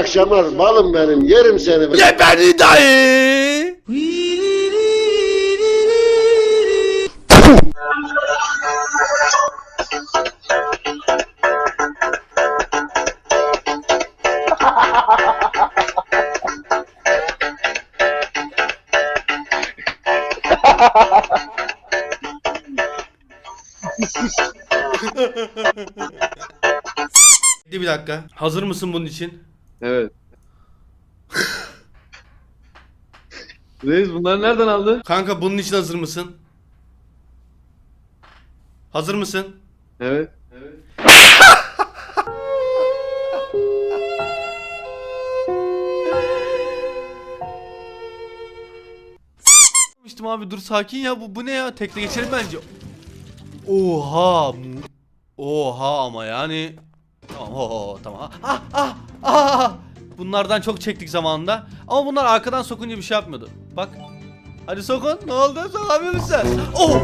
akşamlar balım benim yerim seni. Ye beni dayı. Bir dakika. Hazır mısın bunun için? Evet. Reis bunları nereden aldın? Kanka bunun için hazır mısın? Hazır mısın? Evet. Demiştim abi dur sakin ya bu bu ne ya tekte geçelim bence. Oha. Oha ama yani. Tamam ho, tamam. Ah ah ah. Bunlardan çok çektik zamanında. Ama bunlar arkadan sokunca bir şey yapmıyordu. Bak. Hadi sokun. Ne oldu? Sokamıyor musun? Oh!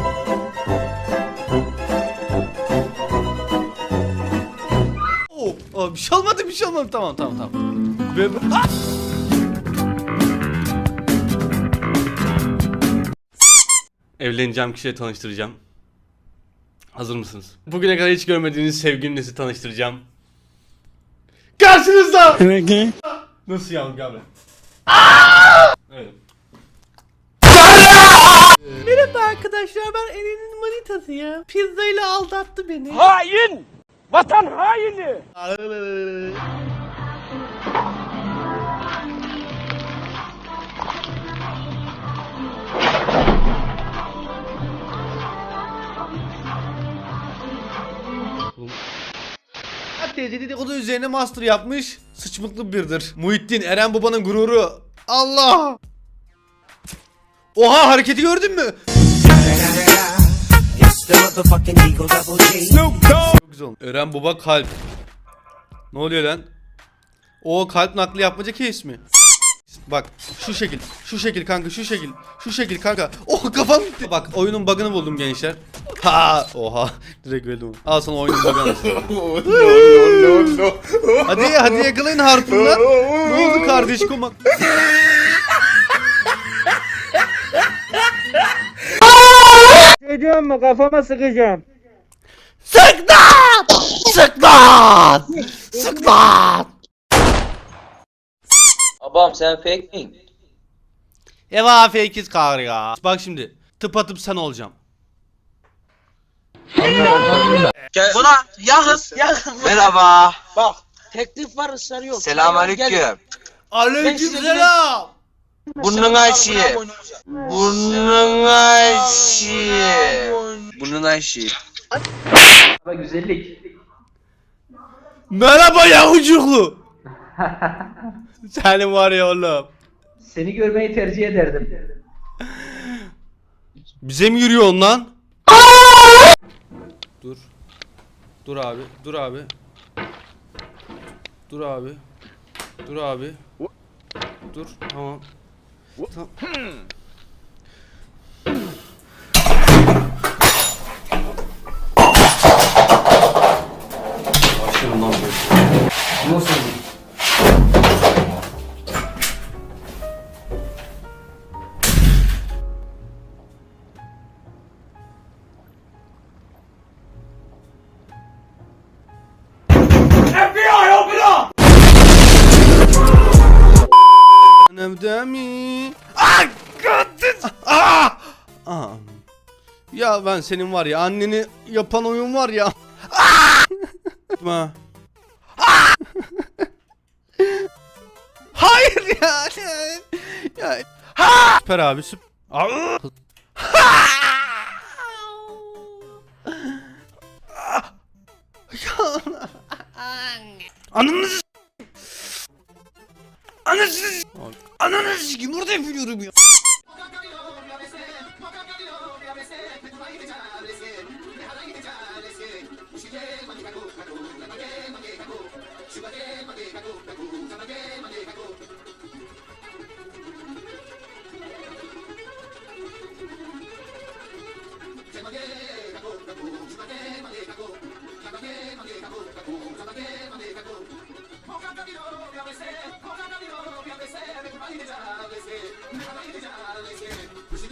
Oh! oh! Bir şey olmadı, bir şey olmadı. Tamam, tamam, tamam. Ve... Ah! Evleneceğim kişiyle tanıştıracağım. Hazır mısınız? Bugüne kadar hiç görmediğiniz sevgilinizle tanıştıracağım. Karşınızda! Nasıl yavrum gel. Evet. Merhaba arkadaşlar ben Eren'in manitasıyım. Pizzayla aldattı beni. Hain! Vatan haini! Teyze dedikodu üzerine master yapmış. Sıçmıklı birdir. Muhittin Eren babanın gururu. Allah! Oha hareketi gördün mü? Çok güzel. Eren baba kalp. Ne oluyor lan? O kalp nakli yapmaca case mi? Bak şu şekil, şu şekil kanka, şu şekil, şu şekil kanka. Oh kafam gitti. Bak oyunun bug'ını buldum gençler. Ha, oha. Direkt öldüm. Al sana oyunun bug'ını. hadi hadi yakalayın harpundan. ne oldu kardeş kumak? Ediyor mu kafama sıkacağım. Sık lan! Sık lan! Sık lan! Babam sen fake miyim? Eva fakiz kar ya. Bak şimdi tıp atıp sen olacağım. Buna yakın yakın. Merhaba. Bak teklif var ısrar yok. Selamünaleyküm. Aleykümselam. Burnun aşı. Burnun aşı. Burnun aşı. Merhaba yahucuklu. Senin var ya oğlum. Seni görmeyi tercih ederdim. Bize mi yürüyorsun lan? Dur. Dur abi. Dur abi. Dur abi. Dur abi. Dur. Tamam. Tamam. Ya ben senin var ya anneni yapan oyun var ya. Ah! Ah! Hayır ya. ya. Ha! Süper abi süper. Ah! Ya. Shubage, Mage, Kago, Kago, Shubage, Mage, Kago, Kago.